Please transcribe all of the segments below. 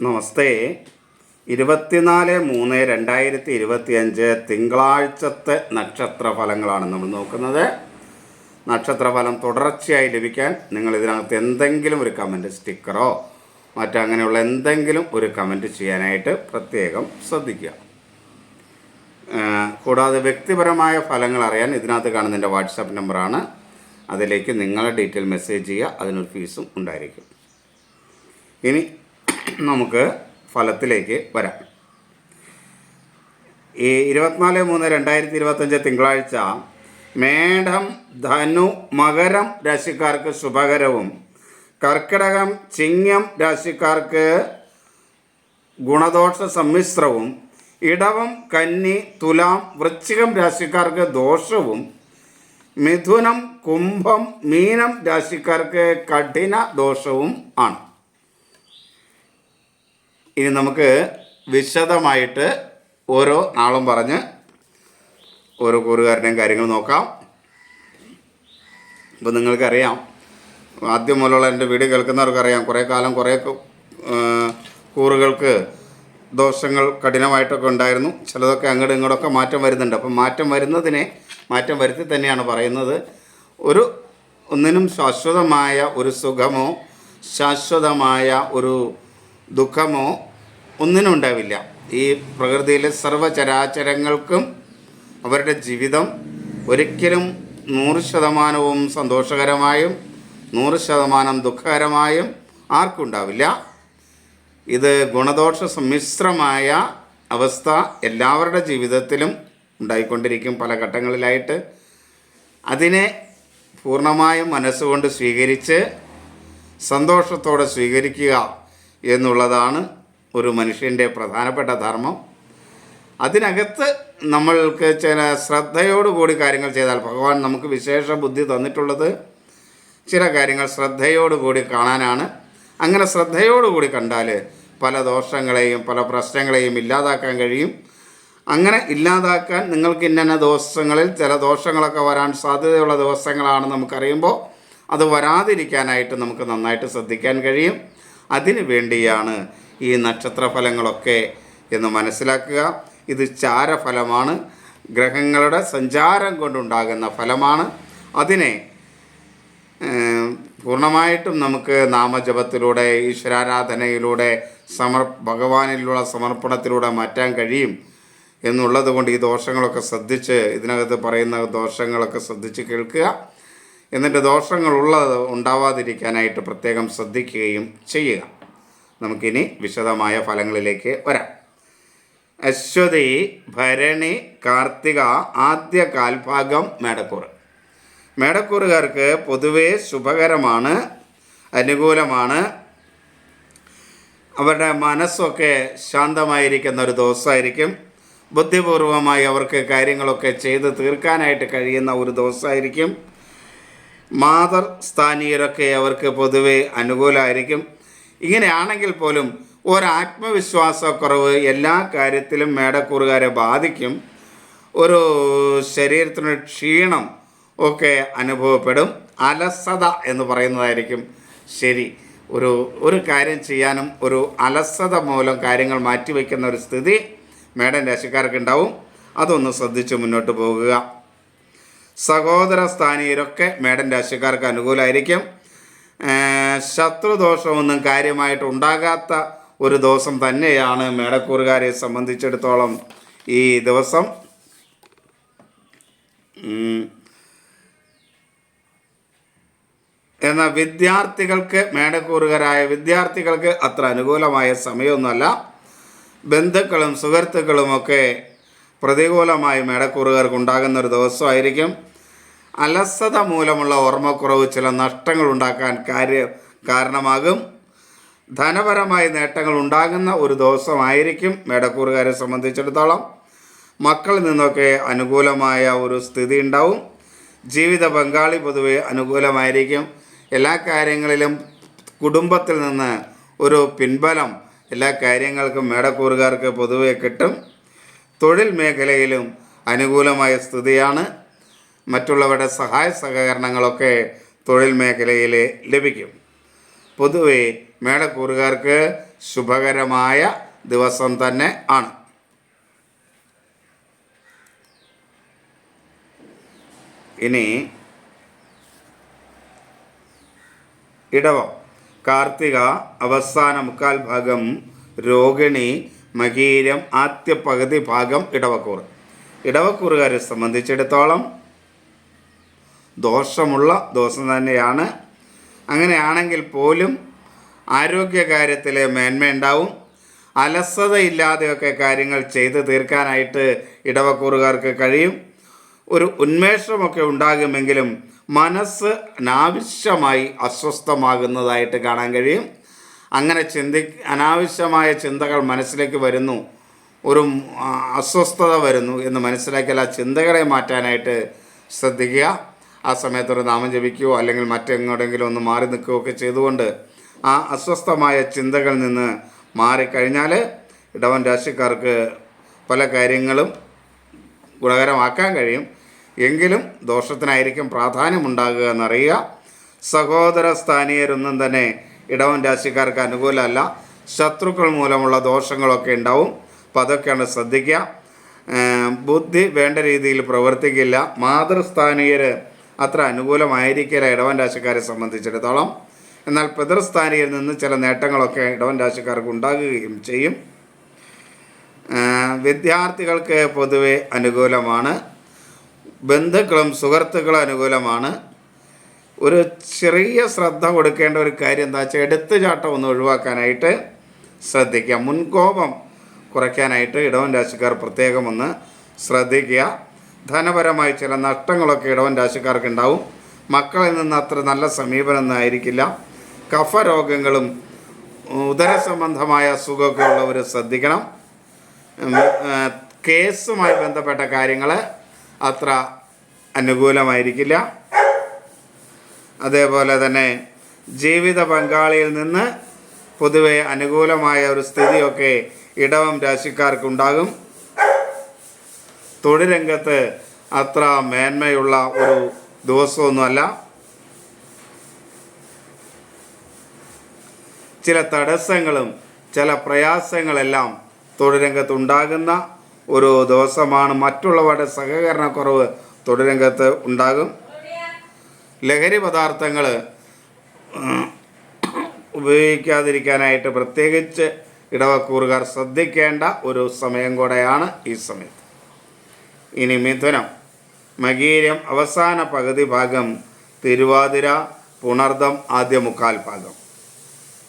നമസ്തേ. ഇരുപത്തിനാല് മൂന്ന് രണ്ടായിരത്തി ഇരുപത്തിയഞ്ച് തിങ്കളാഴ്ചത്തെ നക്ഷത്ര ഫലങ്ങളാണ് നമ്മൾ നോക്കുന്നത്. നക്ഷത്രഫലം തുടർച്ചയായി ലഭിക്കാൻ നിങ്ങൾ ഇതിനകത്ത് എന്തെങ്കിലും ഒരു കമന്റ് സ്റ്റിക്കറോ മറ്റങ്ങനെയുള്ള എന്തെങ്കിലും ഒരു കമന്റ് ചെയ്യാനായിട്ട് പ്രത്യേകം ശ്രദ്ധിക്കുക. കൂടാതെ വ്യക്തിപരമായ ഫലങ്ങൾ അറിയാൻ ഇതിനകത്ത് കാണുന്ന എന്റെ വാട്സാപ്പ് നമ്പറാണ്. അതിലേക്ക് നിങ്ങളെ ഡീറ്റെയിൽ മെസ്സേജ് ചെയ്യുക. അതിനൊരു ഫീസും ഉണ്ടായിരിക്കും. ഇനി നമുക്ക് ഫലത്തിലേക്ക് വരാം. ഈ ഇരുപത്തിനാല് മൂന്ന് രണ്ടായിരത്തി ഇരുപത്തഞ്ച് തിങ്കളാഴ്ച മേഢം ധനു മകരം രാശിക്കാർക്ക് ശുഭകരവും കർക്കിടകം ചിങ്ങം രാശിക്കാർക്ക് ഗുണദോഷ സമ്മിശ്രവും ഇടവം കന്നി തുലാം വൃശ്ചികം രാശിക്കാർക്ക് ദോഷവും മിഥുനം കുംഭം മീനം രാശിക്കാർക്ക് കഠിന ദോഷവും ആണ്. ഇനി നമുക്ക് വിശദമായിട്ട് ഓരോ നാളും പറഞ്ഞ് ഓരോ കൂറുകാരുടെയും കാര്യങ്ങൾ നോക്കാം. ഇപ്പോൾ നിങ്ങൾക്കറിയാം. ആദ്യം മുതലുള്ള എന്റെ വീഡിയോ കേൾക്കുന്നവർക്കറിയാം. കുറേ കാലം കുറേ കൂറുകൾക്ക് ദോഷങ്ങൾ കഠിനമായിട്ടൊക്കെ ഉണ്ടായിരുന്നു. ചിലതൊക്കെ അങ്ങോട്ടും ഇങ്ങോട്ടൊക്കെ മാറ്റം വരുന്നുണ്ട്. അപ്പം മാറ്റം വരുന്നതിനെ മാറ്റം വരുത്തി തന്നെയാണ് പറയുന്നത്. ഒരു ഒന്നിനും ശാശ്വതമായ ഒരു സുഖമോ ശാശ്വതമായ ഒരു ദുഃഖമോ ഒന്നിനും ഉണ്ടാവില്ല. ഈ പ്രകൃതിയിലെ സർവചരാചരങ്ങൾക്കും അവരുടെ ജീവിതം ഒരിക്കലും നൂറ് ശതമാനവും സന്തോഷകരമായും നൂറ് ശതമാനം ദുഃഖകരമായും ആർക്കും ഉണ്ടാവില്ല. ഇത് ഗുണദോഷ സമ്മിശ്രമായ അവസ്ഥ എല്ലാവരുടെ ജീവിതത്തിലും ഉണ്ടായിക്കൊണ്ടിരിക്കും പല ഘട്ടങ്ങളിലായിട്ട്. അതിനെ പൂർണമായും മനസ്സുകൊണ്ട് സ്വീകരിച്ച് സന്തോഷത്തോടെ സ്വീകരിക്കുക എന്നുള്ളതാണ് ഒരു മനുഷ്യന്റെ പ്രധാനപ്പെട്ട ധർമ്മം. അതിനകത്ത് നമ്മൾക്ക് ചില ശ്രദ്ധയോടുകൂടി കാര്യങ്ങൾ ചെയ്താൽ ഭഗവാൻ നമുക്ക് വിശേഷ ബുദ്ധി തന്നിട്ടുള്ളത് ചില കാര്യങ്ങൾ ശ്രദ്ധയോടുകൂടി കാണാനാണ്. അങ്ങനെ ശ്രദ്ധയോടുകൂടി കണ്ടാൽ പല ദോഷങ്ങളെയും പല പ്രശ്നങ്ങളെയും ഇല്ലാതാക്കാൻ കഴിയും. അങ്ങനെ ഇല്ലാതാക്കാൻ നിങ്ങൾക്ക് ഇന്ന ദിവസങ്ങളിൽ ചില ദോഷങ്ങളൊക്കെ വരാൻ സാധ്യതയുള്ള ദിവസങ്ങളാണ് നമുക്കറിയുമ്പോൾ അത് വരാതിരിക്കാനായിട്ട് നമുക്ക് നന്നായിട്ട് ശ്രദ്ധിക്കാൻ കഴിയും. അതിനു വേണ്ടിയാണ് ഈ നക്ഷത്രഫലങ്ങളൊക്കെ എന്ന് മനസ്സിലാക്കുക. ഇത് ചാരഫലമാണ്. ഗ്രഹങ്ങളുടെ സഞ്ചാരം കൊണ്ടുണ്ടാകുന്ന ഫലമാണ്. അതിനെ പൂർണമായിട്ടും നമുക്ക് നാമജപത്തിലൂടെ ഈശ്വരാരാധനയിലൂടെ സമർ ഭഗവാനിലുള്ള സമർപ്പണത്തിലൂടെ മാറ്റാൻ കഴിയും എന്നുള്ളത് കൊണ്ട് ഈ ദോഷങ്ങളൊക്കെ ശ്രദ്ധിച്ച് ഇതിനകത്ത് പറയുന്ന ദോഷങ്ങളൊക്കെ ശ്രദ്ധിച്ച് കേൾക്കുക. എന്നിട്ട് ദോഷങ്ങളുള്ളത് ഉണ്ടാവാതിരിക്കാനായിട്ട് പ്രത്യേകം ശ്രദ്ധിക്കുകയും ചെയ്യുക. നമുക്കിനി വിശദമായ ഫലങ്ങളിലേക്ക് വരാം. അശ്വതി ഭരണി കാർത്തിക ആദ്യ കാൽഭാഗം മേടക്കൂർ മേടക്കൂറുകാർക്ക് പൊതുവേ ശുഭകരമാണ് അനുകൂലമാണ്. അവരുടെ മനസ്സൊക്കെ ശാന്തമായിരിക്കുന്ന ഒരു ദിവസമായിരിക്കും. ബുദ്ധിപൂർവമായി അവർക്ക് കാര്യങ്ങളൊക്കെ ചെയ്ത് തീർക്കാനായിട്ട് കഴിയുന്ന ഒരു ദിവസമായിരിക്കും. മാതർ സ്ഥാനീയരൊക്കെ അവർക്ക് പൊതുവെ അനുകൂലമായിരിക്കും. ഇങ്ങനെയാണെങ്കിൽ പോലും ഒരാത്മവിശ്വാസക്കുറവ് എല്ലാ കാര്യത്തിലും മേടക്കൂറുകാരെ ബാധിക്കും. ഒരു ശരീരത്തിന് ക്ഷീണം ഒക്കെ അനുഭവപ്പെടും. അലസത എന്ന് പറയുന്നതായിരിക്കും ശരി. ഒരു ഒരു കാര്യം ചെയ്യാനും ഒരു അലസത മൂലം കാര്യങ്ങൾ മാറ്റിവെക്കുന്ന ഒരു സ്ഥിതി മേടൻ രാശിക്കാർക്ക് ഉണ്ടാവും അതൊന്ന് ശ്രദ്ധിച്ച് മുന്നോട്ട് പോകുക സഹോദര സ്ഥാനീയരൊക്കെ മേടൻ രാശിക്കാർക്ക് അനുകൂലമായിരിക്കും ശത്രുദോഷമൊന്നും കാര്യമായിട്ട് ഉണ്ടാകാത്ത ഒരു ദിവസം തന്നെയാണ് മേടക്കൂറുകാരെ സംബന്ധിച്ചിടത്തോളം ഈ ദിവസം. എന്നാൽ വിദ്യാർത്ഥികൾക്ക് മേടക്കൂറുകാരായ വിദ്യാർത്ഥികൾക്ക് അത്ര അനുകൂലമായ സമയമൊന്നുമല്ല. ബന്ധുക്കളും സുഹൃത്തുക്കളുമൊക്കെ പ്രതികൂലമായി മേടക്കൂറുകാർക്ക് ഉണ്ടാകുന്ന ഒരു ദിവസമായിരിക്കും. അലസത മൂലമുള്ള ഓർമ്മക്കുറവ് ചില നഷ്ടങ്ങൾ ഉണ്ടാക്കാൻ കാര്യ കാരണമാകും. ധനപരമായ നേട്ടങ്ങൾ ഉണ്ടാകുന്ന ഒരു ദിവസമായിരിക്കും മേടക്കൂറുകാരെ സംബന്ധിച്ചിടത്തോളം. മക്കളിൽ നിന്നൊക്കെ അനുകൂലമായ ഒരു സ്ഥിതി ഉണ്ടാവും. ജീവിത പങ്കാളി പൊതുവെ അനുകൂലമായിരിക്കും. എല്ലാ കാര്യങ്ങളിലും കുടുംബത്തിൽ നിന്ന് ഒരു പിൻബലം എല്ലാ കാര്യങ്ങൾക്കും മേടക്കൂറുകാർക്ക് പൊതുവെ കിട്ടും. തൊഴിൽ മേഖലയിലും അനുകൂലമായ സ്ഥിതിയാണ്. മറ്റുള്ളവരുടെ സഹായ സഹകരണങ്ങളൊക്കെ തൊഴിൽ മേഖലയിൽ ലഭിക്കും. പൊതുവെ മേടക്കൂറുകാർക്ക് ശുഭകരമായ ദിവസം തന്നെ ആണ്. ഇനി ഇടവം. കാർത്തിക അവസാന മുക്കാൽ ഭാഗം രോഹിണി മകീരം ആദ്യ പകുതി ഭാഗം ഇടവക്കൂർ ഇടവക്കൂറുകാരെ സംബന്ധിച്ചിടത്തോളം ദോഷമുള്ള ദോഷം തന്നെയാണ്. അങ്ങനെയാണെങ്കിൽ പോലും ആരോഗ്യകാര്യത്തിൽ മേന്മയുണ്ടാവും. അലസതയില്ലാതെയൊക്കെ കാര്യങ്ങൾ ചെയ്ത് തീർക്കാനായിട്ട് ഇടവക്കൂറുകാർക്ക് കഴിയും. ഒരു ഉന്മേഷമൊക്കെ ഉണ്ടാകുമെങ്കിലും മനസ്സ് അനാവശ്യമായി അസ്വസ്ഥമാകുന്നതായിട്ട് കാണാൻ കഴിയും. അങ്ങനെ ചിന്തി അനാവശ്യമായ ചിന്തകൾ മനസ്സിലേക്ക് വരുന്നു. ഒരു അസ്വസ്ഥത വരുന്നു എന്ന് മനസ്സിലാക്കിയാൽ ആ ചിന്തകളെ മാറ്റാനായിട്ട് ശ്രദ്ധിക്കുക. ആ സമയത്ത് ഒരു നാമം ജപിക്കുകയോ അല്ലെങ്കിൽ മറ്റെങ്ങോടെങ്കിലും ഒന്ന് മാറി നിൽക്കുകയോ ഒക്കെ ചെയ്തുകൊണ്ട് ആ അസ്വസ്ഥമായ ചിന്തകളിൽ നിന്ന് മാറിക്കഴിഞ്ഞാൽ ഇടവൻ രാശിക്കാർക്ക് പല കാര്യങ്ങളും ഗുണകരമാക്കാൻ കഴിയും. എങ്കിലും ദോഷത്തിനായിരിക്കും പ്രാധാന്യമുണ്ടാകുക എന്നറിയുക. സഹോദര സ്ഥാനീയരൊന്നും തന്നെ ഇടവൻ രാശിക്കാർക്ക് അനുകൂലമല്ല. ശത്രുക്കൾ മൂലമുള്ള ദോഷങ്ങളൊക്കെ ഉണ്ടാവും. അപ്പം അതൊക്കെയാണ് ശ്രദ്ധിക്കുക. ബുദ്ധി വേണ്ട രീതിയിൽ പ്രവർത്തിക്കില്ല. മാതൃസ്ഥാനീയർ അത്ര അനുകൂലമായിരിക്കില്ല ഇടവൻ രാശിക്കാരെ സംബന്ധിച്ചിടത്തോളം. എന്നാൽ പിതൃസ്ഥാനിയിൽ നിന്ന് ചില നേട്ടങ്ങളൊക്കെ ഇടവൻ രാശിക്കാർക്ക് ഉണ്ടാകുകയും ചെയ്യും. വിദ്യാർത്ഥികൾക്ക് പൊതുവെ അനുകൂലമാണ്. ബന്ധുക്കളും സുഹൃത്തുക്കളും അനുകൂലമാണ്. ഒരു ചെറിയ ശ്രദ്ധ കൊടുക്കേണ്ട ഒരു കാര്യം എന്താ വെച്ചാൽ എടുത്തുചാട്ടം ഒന്ന് ഒഴിവാക്കാനായിട്ട് ശ്രദ്ധിക്കുക. മുൻകോപം കുറയ്ക്കാനായിട്ട് ഇടവൻ രാശിക്കാർ പ്രത്യേകം ഒന്ന് ശ്രദ്ധിക്കുക. ധനപരമായി ചില നഷ്ടങ്ങളൊക്കെ ഇടവൻ രാശിക്കാർക്ക് ഉണ്ടാവും മക്കളിൽ നിന്ന് അത്ര നല്ല സമീപനം ആയിരിക്കില്ല. കഫ രോഗങ്ങളും ഉദര സംബന്ധമായ അസുഖമൊക്കെ ഉള്ളവർ ശ്രദ്ധിക്കണം. കേസുമായി ബന്ധപ്പെട്ട കാര്യങ്ങൾ അത്ര അനുകൂലമായിരിക്കില്ല. അതേപോലെ തന്നെ ജീവിത പങ്കാളിയിൽ നിന്ന് പൊതുവെ അനുകൂലമായ ഒരു സ്ഥിതിയൊക്കെ ഇടവം രാശിക്കാർക്കുണ്ടാകും. തൊഴിൽ രംഗത്ത് അത്ര മേന്മയുള്ള ഒരു ദിവസമൊന്നുമല്ല. ചില തടസ്സങ്ങളും ചില പ്രയാസങ്ങളെല്ലാം തൊഴിൽ രംഗത്തുണ്ടാകുന്ന ഒരു ദിവസമാണ്. മറ്റുള്ളവരുടെ സഹകരണക്കുറവ് തൊഴിൽ രംഗത്ത് ഉണ്ടാകും. ലഹരി പദാർത്ഥങ്ങൾ ഉപയോഗിക്കാതിരിക്കാനായിട്ട് പ്രത്യേകിച്ച് ഇടവക്കൂറുകാർ ശ്രദ്ധിക്കേണ്ട ഒരു സമയം കൂടെയാണ് ഈ സമയത്ത്. ഇനി മിഥുനം. മകീരം അവസാന പകുതി ഭാഗം തിരുവാതിര പുണർദം ആദ്യ മുക്കാൽ ഭാഗം.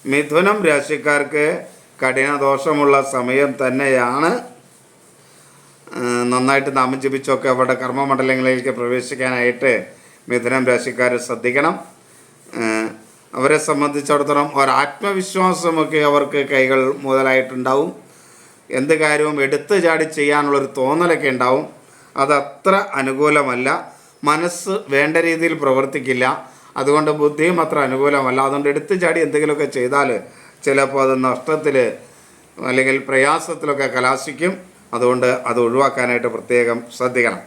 മിഥുനം രാശിക്കാർക്ക് കഠിനദോഷമുള്ള സമയം തന്നെയാണ്. നന്നായിട്ട് നാമം ജപിച്ചൊക്കെ അവരുടെ കർമ്മമണ്ഡലങ്ങളിലേക്ക് പ്രവേശിക്കാനായിട്ട് മിഥുനം രാശിക്കാർ ശ്രദ്ധിക്കണം. അവരെ സംബന്ധിച്ചിടത്തോളം ഒരാത്മവിശ്വാസമൊക്കെ അവർക്ക് കൈകൾ മുതലായിട്ടുണ്ടാവും. എന്ത് കാര്യവും എടുത്തു ചാടി ചെയ്യാനുള്ളൊരു തോന്നലൊക്കെ ഉണ്ടാവും. അതത്ര അനുകൂലമല്ല. മനസ്സ് വേണ്ട രീതിയിൽ പ്രവർത്തിക്കില്ല. അതുകൊണ്ട് ബുദ്ധിയും അത്ര അനുകൂലമല്ല. അതുകൊണ്ട് എടുത്തു ചാടി എന്തെങ്കിലുമൊക്കെ ചെയ്താൽ ചിലപ്പോൾ അത് നഷ്ടത്തിൽ അല്ലെങ്കിൽ പ്രയാസത്തിലൊക്കെ കലാശിക്കും. അതുകൊണ്ട് അത് ഒഴിവാക്കാനായിട്ട് പ്രത്യേകം ശ്രദ്ധിക്കണം.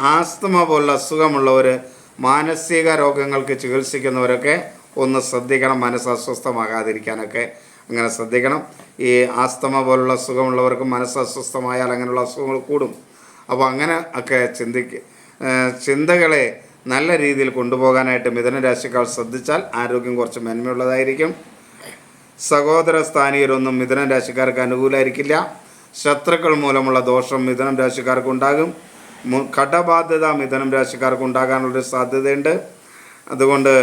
ആസ്തമ പോലുള്ള അസുഖമുള്ളവർ മാനസിക രോഗങ്ങൾക്ക് ചികിത്സിക്കുന്നവരൊക്കെ ഒന്ന് ശ്രദ്ധിക്കണം. മനസ്സ് അസ്വസ്ഥമാകാതിരിക്കാനൊക്കെ. അങ്ങനെ ശ്രദ്ധിക്കണം. ഈ ആസ്തമ പോലുള്ള അസുഖമുള്ളവർക്ക് മനസ്സ് അസ്വസ്ഥമായാൽ അങ്ങനെയുള്ള അസുഖങ്ങൾ കൂടും. അപ്പോൾ അങ്ങനെ ഒക്കെ ചിന്തിക്ക ചിന്തകളെ നല്ല രീതിയിൽ കൊണ്ടുപോകാനായിട്ട് മിഥുന രാശിക്കാർ ശ്രദ്ധിച്ചാൽ ആരോഗ്യം കുറച്ച് മേന്മയുള്ളതായിരിക്കും. സഹോദര സ്ഥാനീയരൊന്നും മിഥുനം രാശിക്കാർക്ക് അനുകൂലമായിരിക്കില്ല ശത്രുക്കൾ മൂലമുള്ള ദോഷം മിഥുനം രാശിക്കാർക്ക് ഉണ്ടാകും കടബാധ്യത മിഥുനം രാശിക്കാർക്ക് ഉണ്ടാകാനുള്ളൊരു സാധ്യതയുണ്ട്. അതുകൊണ്ട്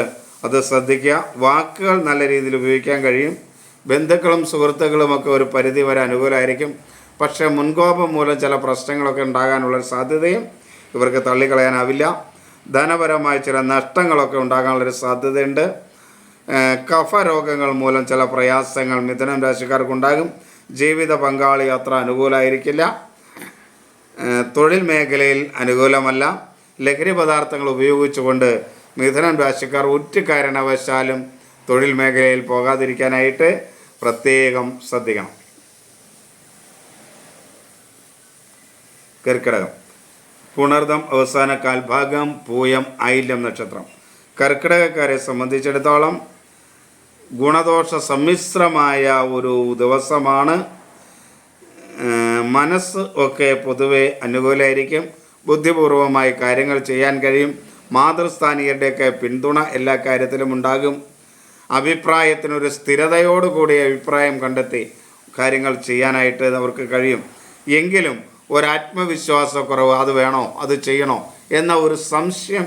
അത് ശ്രദ്ധിക്കുക. വാക്കുകൾ നല്ല രീതിയിൽ ഉപയോഗിക്കാൻ കഴിയും. ബന്ധുക്കളും സുഹൃത്തുക്കളുമൊക്കെ ഒരു പരിധി വരെ അനുകൂലമായിരിക്കും. പക്ഷേ മുൻകോപം മൂലം ചില പ്രശ്നങ്ങളൊക്കെ ഉണ്ടാകാനുള്ളൊരു സാധ്യതയും ഇവർക്ക് തള്ളിക്കളയാനാവില്ല. ധനപരമായ ചില നഷ്ടങ്ങളൊക്കെ ഉണ്ടാകാനുള്ളൊരു സാധ്യതയുണ്ട്. കഫരോഗങ്ങൾ കഫ രോഗങ്ങൾ മൂലം ചില പ്രയാസങ്ങൾ മിഥുനം രാശിക്കാർക്കുണ്ടാകും ജീവിത പങ്കാളി അത്ര അനുകൂലമായിരിക്കില്ല. തൊഴിൽ മേഖലയിൽ അനുകൂലമല്ല. ലഹരി പദാർത്ഥങ്ങൾ ഉപയോഗിച്ചുകൊണ്ട് മിഥുനം രാശിക്കാർ ഒറ്റ കാരണവശാലും തൊഴിൽ മേഖലയിൽ പോകാതിരിക്കാനായിട്ട് പ്രത്യേകം ശ്രദ്ധിക്കണം. കർക്കിടകം. പുണർദം അവസാന കാൽഭാഗം പൂയം ഐല്യം നക്ഷത്രം. കർക്കിടകക്കാരെ സംബന്ധിച്ചിടത്തോളം ഗുണദോഷ സമ്മിശ്രമായ ഒരു ദിവസമാണ്. മനസ്സ് ഒക്കെ പൊതുവെ അനുകൂലമായിരിക്കും ബുദ്ധിപൂർവമായി കാര്യങ്ങൾ ചെയ്യാൻ കഴിയും. മാതൃസ്ഥാനീയരുടെയൊക്കെ പിന്തുണ എല്ലാ കാര്യത്തിലും ഉണ്ടാകും. അഭിപ്രായത്തിനൊരു സ്ഥിരതയോടുകൂടി അഭിപ്രായം കണ്ടെത്തി കാര്യങ്ങൾ ചെയ്യാനായിട്ട് അവർക്ക് കഴിയും. എങ്കിലും ഒരാത്മവിശ്വാസക്കുറവ് അത് വേണോ? അത് ചെയ്യണോ? എന്ന ഒരു സംശയം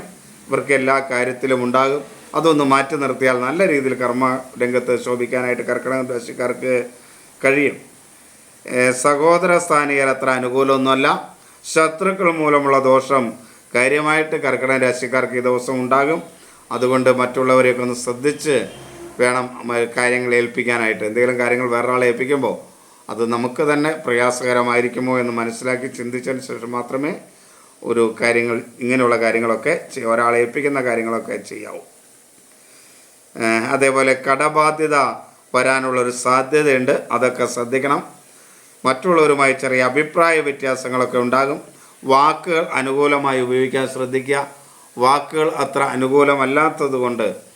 ഇവർക്ക് എല്ലാ കാര്യത്തിലും ഉണ്ടാകും. അതൊന്ന് മാറ്റി നിർത്തിയാൽ നല്ല രീതിയിൽ കർമ്മ രംഗത്ത് ശോഭിക്കാനായിട്ട് കർക്കിടക രാശിക്കാർക്ക് കഴിയും. സഹോദര സ്ഥാനീയർ അത്ര അനുകൂലമൊന്നുമല്ല. ശത്രുക്കൾ മൂലമുള്ള ദോഷം കാര്യമായിട്ട് കർക്കിടക രാശിക്കാർക്ക് ഈ ദിവസം ഉണ്ടാകും. അതുകൊണ്ട് മറ്റുള്ളവരെയൊക്കെ ഒന്ന് ശ്രദ്ധിച്ച് വേണം കാര്യങ്ങൾ ഏൽപ്പിക്കാനായിട്ട്. എന്തെങ്കിലും കാര്യങ്ങൾ വേറൊരാളെ ഏൽപ്പിക്കുമ്പോൾ അത് നമുക്ക് തന്നെ പ്രയാസകരമായിരിക്കുമോ എന്ന് മനസ്സിലാക്കി ചിന്തിച്ചതിന് ശേഷം മാത്രമേ ഒരു കാര്യങ്ങൾ ഇങ്ങനെയുള്ള കാര്യങ്ങളൊക്കെ ഒരാളെ ഏൽപ്പിക്കുന്ന കാര്യങ്ങളൊക്കെ ചെയ്യാവൂ. അതേപോലെ കടബാധ്യത വരാനുള്ളൊരു സാധ്യതയുണ്ട്. അതൊക്കെ ശ്രദ്ധിക്കണം. മറ്റുള്ളവരുമായി ചെറിയ അഭിപ്രായ വ്യത്യാസങ്ങളൊക്കെ ഉണ്ടാകും. വാക്കുകൾ അനുകൂലമായി ഉപയോഗിക്കാൻ ശ്രദ്ധിക്കുക. വാക്കുകൾ അത്ര അനുകൂലമല്ലാത്തത് കൊണ്ട്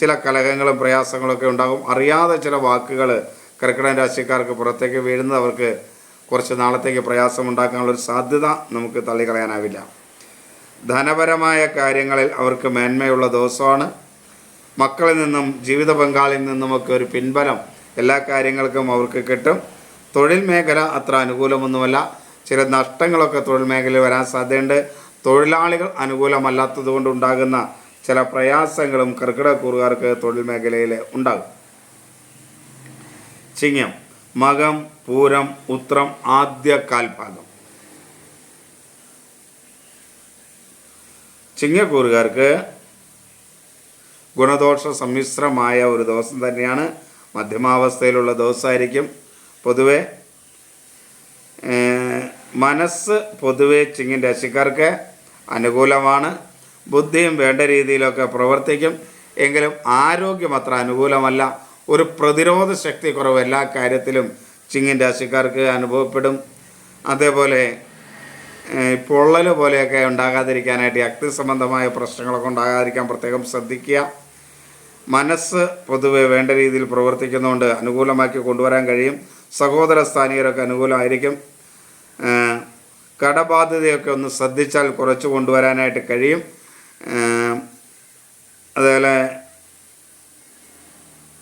ചില കലഹങ്ങളും പ്രയാസങ്ങളൊക്കെ ഉണ്ടാകും. അറിയാതെ ചില വാക്കുകൾ കർക്കിടക രാശിക്കാർക്ക് പുറത്തേക്ക് വീഴുന്നത് അവർക്ക് കുറച്ച് നാളത്തേക്ക് പ്രയാസം ഉണ്ടാക്കാനുള്ളൊരു സാധ്യത നമുക്ക് തള്ളിക്കളയാനാവില്ല. ധനപരമായ കാര്യങ്ങളിൽ അവർക്ക് മേന്മയുള്ള ദിവസമാണ്. മക്കളിൽ നിന്നും ജീവിത പങ്കാളിൽ നിന്നുമൊക്കെ ഒരു പിൻബലം എല്ലാ കാര്യങ്ങൾക്കും അവർക്ക് കിട്ടും. തൊഴിൽ മേഖല അത്ര അനുകൂലമൊന്നുമല്ല. ചില നഷ്ടങ്ങളൊക്കെ തൊഴിൽ മേഖലയിൽ വരാൻ സാധ്യതയുണ്ട്. തൊഴിലാളികൾ അനുകൂലമല്ലാത്തത് കൊണ്ടുണ്ടാകുന്ന ചില പ്രയാസങ്ങളും കർക്കിടക്കൂറുകാർക്ക് തൊഴിൽ മേഖലയിൽ ഉണ്ടാകും. ചിങ്ങം മകം പൂരം ഉത്രം ആദ്യ കാൽഭാഗം. ചിങ്ങക്കൂറുകാർക്ക് ഗുണദോഷ സമ്മിശ്രമായ ഒരു ദിവസം തന്നെയാണ്. മധ്യമാവസ്ഥയിലുള്ള ദിവസമായിരിക്കും. പൊതുവെ മനസ്സ് പൊതുവെ ചിങ്ങിന്റെ രാശിക്കാർക്ക് അനുകൂലമാണ്. ബുദ്ധിയും വേണ്ട രീതിയിലൊക്കെ പ്രവർത്തിക്കും. എങ്കിലും ആരോഗ്യം അത്ര അനുകൂലമല്ല. ഒരു പ്രതിരോധ ശക്തി കുറവ് എല്ലാ കാര്യത്തിലും ചിങ്ങിൻ രാശിക്കാർക്ക് അനുഭവപ്പെടും. അതേപോലെ പൊള്ളൽ പോലെയൊക്കെ ഉണ്ടാകാതിരിക്കാനായിട്ട് അഗ്നി സംബന്ധമായ പ്രശ്നങ്ങളൊക്കെ ഉണ്ടാകാതിരിക്കാൻ പ്രത്യേകം ശ്രദ്ധിക്കുക. മനസ്സ് പൊതുവെ വേണ്ട രീതിയിൽ പ്രവർത്തിക്കുന്നതുകൊണ്ട് അനുകൂലമാക്കി കൊണ്ടുവരാൻ കഴിയും. സഹോദര സ്ഥാനീയരൊക്കെ അനുകൂലമായിരിക്കും. കടബാധ്യതയൊക്കെ ഒന്ന് ശ്രദ്ധിച്ചാൽ കുറച്ച് കൊണ്ടുവരാനായിട്ട് കഴിയും. അതുപോലെ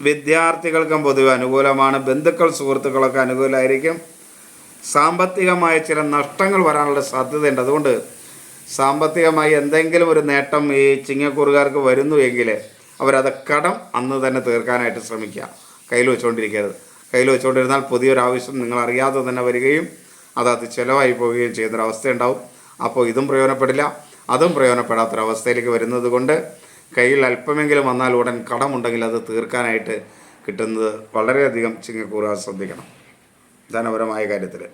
വിദ്യാർത്ഥികൾക്കും പൊതുവെ അനുകൂലമാണ്. ബന്ധുക്കൾ സുഹൃത്തുക്കളൊക്കെ അനുകൂലമായിരിക്കും സാമ്പത്തികമായ ചില നഷ്ടങ്ങൾ വരാനുള്ള സാധ്യതയുണ്ട്. അതുകൊണ്ട് സാമ്പത്തികമായി എന്തെങ്കിലും ഒരു നേട്ടം ഈ ചിങ്ങക്കൂറുകാർക്ക് വരുന്നു എങ്കിൽ അവരത് കടം അന്ന് തന്നെ തീർക്കാനായിട്ട് ശ്രമിക്കുക. കയ്യിൽ വെച്ചുകൊണ്ടിരിക്കരുത് കയ്യിൽ വെച്ചുകൊണ്ടിരുന്നാൽ പുതിയൊരാവശ്യം നിങ്ങൾ അറിയാതെ തന്നെ വരികയും അതത് അത് ചിലവായി പോവുകയും ചെയ്യുന്നൊരവസ്ഥയുണ്ടാവും. അപ്പോൾ ഇതും പ്രയോജനപ്പെടില്ല. അതും പ്രയോജനപ്പെടാത്തൊരവസ്ഥയിലേക്ക് വരുന്നത് കൊണ്ട് കയ്യിൽ അല്പമെങ്കിലും വന്നാൽ ഉടൻ കടമുണ്ടെങ്കിൽ അത് തീർക്കാനായിട്ട് കിട്ടുന്നത് വളരെയധികം ചിങ്ങക്കൂറാൻ ശ്രദ്ധിക്കണം. ധനപരമായ കാര്യത്തിൽ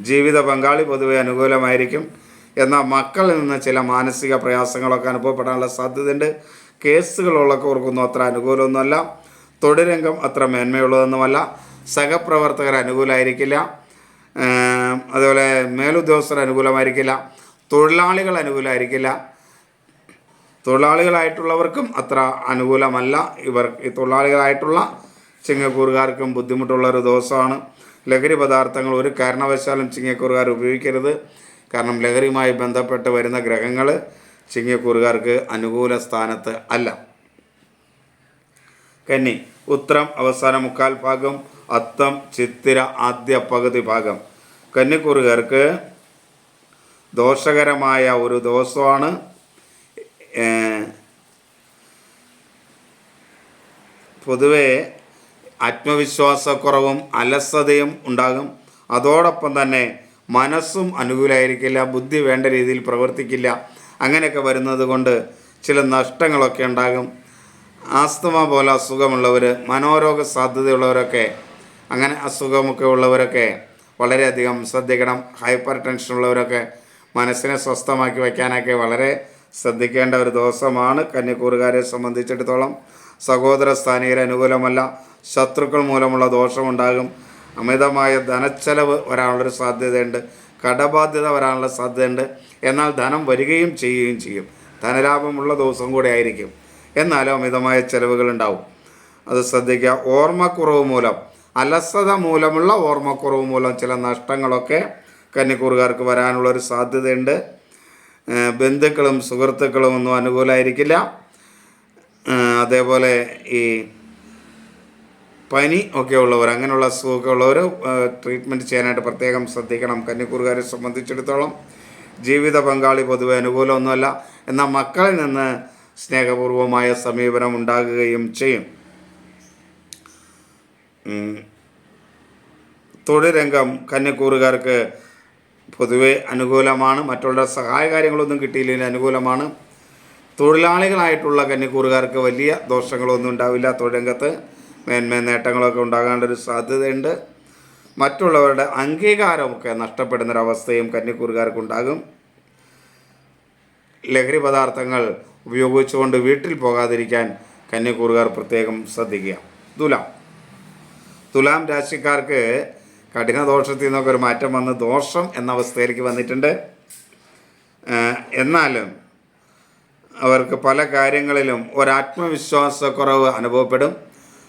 ജീവിത പങ്കാളി പൊതുവെ അനുകൂലമായിരിക്കും. എന്നാൽ മക്കളിൽ നിന്ന് ചില മാനസിക പ്രയാസങ്ങളൊക്കെ അനുഭവപ്പെടാനുള്ള സാധ്യതയുണ്ട്. കേസുകളുള്ളവർക്കൊന്നും അത്ര അനുകൂലമൊന്നുമല്ല. തൊഴിലംഗം അത്ര മേന്മയുള്ളതൊന്നുമല്ല. സഹപ്രവർത്തകർ അനുകൂലമായിരിക്കില്ല അതുപോലെ മേലുദ്യോഗസ്ഥർ അനുകൂലമായിരിക്കില്ല. തൊഴിലാളികൾ അനുകൂലമായിരിക്കില്ല തൊഴിലാളികളായിട്ടുള്ളവർക്കും അത്ര അനുകൂലമല്ല. ഇവർ ഈ തൊഴിലാളികളായിട്ടുള്ള ചിങ്ങക്കൂറുകാർക്കും ബുദ്ധിമുട്ടുള്ള ഒരു ദിവസമാണ്. ലഹരി പദാർത്ഥങ്ങൾ ഒരു കാരണവശാലും ചിങ്ങക്കൂറുകാർ ഉപയോഗിക്കരുത്. കാരണം ലഹരിയുമായി ബന്ധപ്പെട്ട് വരുന്ന ഗ്രഹങ്ങൾ ചിങ്ങക്കൂറുകാർക്ക് അനുകൂല സ്ഥാനത്ത് അല്ല. കന്നി ഉത്തരം അവസാന മുക്കാൽ ഭാഗം അത്തം ചിത്തിര ആദ്യ പകുതി ഭാഗം. കന്നിക്കൂറുകാർക്ക് ദോഷകരമായ ഒരു ദിവസമാണ് പൊതുവെ ആത്മവിശ്വാസക്കുറവും അലസതയും ഉണ്ടാകും. അതോടൊപ്പം തന്നെ മനസ്സും അനുകൂലമായിരിക്കില്ല ബുദ്ധി വേണ്ട രീതിയിൽ പ്രവർത്തിക്കില്ല. അങ്ങനെയൊക്കെ വരുന്നത് കൊണ്ട് ചില നഷ്ടങ്ങളൊക്കെ ഉണ്ടാകും. ആസ്തമ പോലെ അസുഖമുള്ളവർ മനോരോഗ സാധ്യതയുള്ളവരൊക്കെ അങ്ങനെ അസുഖമൊക്കെ ഉള്ളവരൊക്കെ വളരെയധികം ശ്രദ്ധിക്കണം. ഹൈപ്പർ ടെൻഷൻ ഉള്ളവരൊക്കെ മനസ്സിനെ സ്വസ്ഥമാക്കി വയ്ക്കാനൊക്കെ വളരെ ശ്രദ്ധിക്കേണ്ട ഒരു ദിവസമാണ് കന്യക്കൂറുകാരെ സംബന്ധിച്ചിടത്തോളം. സഹോദര സ്ഥാനീയർ അനുകൂലമല്ല ശത്രുക്കൾ മൂലമുള്ള ദോഷമുണ്ടാകും. അമിതമായ ധനച്ചെലവ് വരാനുള്ളൊരു സാധ്യതയുണ്ട് കടബാധ്യത വരാനുള്ള സാധ്യതയുണ്ട്. എന്നാൽ ധനം വരികയും ചെയ്യുകയും ചെയ്യും. ധനലാഭമുള്ള ദിവസം കൂടെ ആയിരിക്കും. എന്നാലും അമിതമായ ചെലവുകൾ ഉണ്ടാവും അത് ശ്രദ്ധിക്കുക ഓർമ്മക്കുറവ് മൂലം അലസത മൂലമുള്ള ഓർമ്മക്കുറവ് മൂലം ചില നഷ്ടങ്ങളൊക്കെ കന്നിക്കൂറുകാർക്ക് വരാനുള്ളൊരു സാധ്യതയുണ്ട്. ബന്ധുക്കളും സുഹൃത്തുക്കളും ഒന്നും അനുകൂലമായിരിക്കില്ല അതേപോലെ ഈ പനി ഒക്കെ ഉള്ളവർ അങ്ങനെയുള്ള അസുഖമൊക്കെ ഉള്ളവർ ട്രീറ്റ്മെന്റ് ചെയ്യാനായിട്ട് പ്രത്യേകം ശ്രദ്ധിക്കണം. കന്നിക്കൂറുകാരെ സംബന്ധിച്ചിടത്തോളം ജീവിത പങ്കാളി പൊതുവെ അനുകൂലമൊന്നുമല്ല. എന്നാൽ മക്കളിൽ നിന്ന് സ്നേഹപൂർവമായ സമീപനം ഉണ്ടാകുകയും ചെയ്യും. തൊഴിൽ രംഗം കന്നിക്കൂറുകാർക്ക് പൊതുവെ അനുകൂലമാണ്. മറ്റുള്ള സഹായ കാര്യങ്ങളൊന്നും കിട്ടിയില്ലെങ്കിൽ അനുകൂലമാണ്. തൊഴിലാളികളായിട്ടുള്ള കന്നിക്കൂറുകാർക്ക് വലിയ ദോഷങ്ങളൊന്നും ഉണ്ടാവില്ല. തൊഴിലംഗത്ത് മേന്മേ നേട്ടങ്ങളൊക്കെ ഉണ്ടാകാനുള്ളൊരു സാധ്യതയുണ്ട്. മറ്റുള്ളവരുടെ അംഗീകാരമൊക്കെ നഷ്ടപ്പെടുന്നൊരവസ്ഥയും കന്നിക്കൂറുകാർക്കുണ്ടാകും. ലഹരി പദാർത്ഥങ്ങൾ ഉപയോഗിച്ചുകൊണ്ട് വീട്ടിൽ പോകാതിരിക്കാൻ കന്നിക്കൂറുകാർ പ്രത്യേകം ശ്രദ്ധിക്കുക. തുലാം. തുലാം രാശിക്കാർക്ക് കഠിന ദോഷത്തിൽ നിന്നൊക്കെ ഒരു മാറ്റം വന്ന് ദോഷം എന്ന അവസ്ഥയിലേക്ക് വന്നിട്ടുണ്ട്. എന്നാലും അവർക്ക് പല കാര്യങ്ങളിലും ഒരാത്മവിശ്വാസക്കുറവ് അനുഭവപ്പെടും.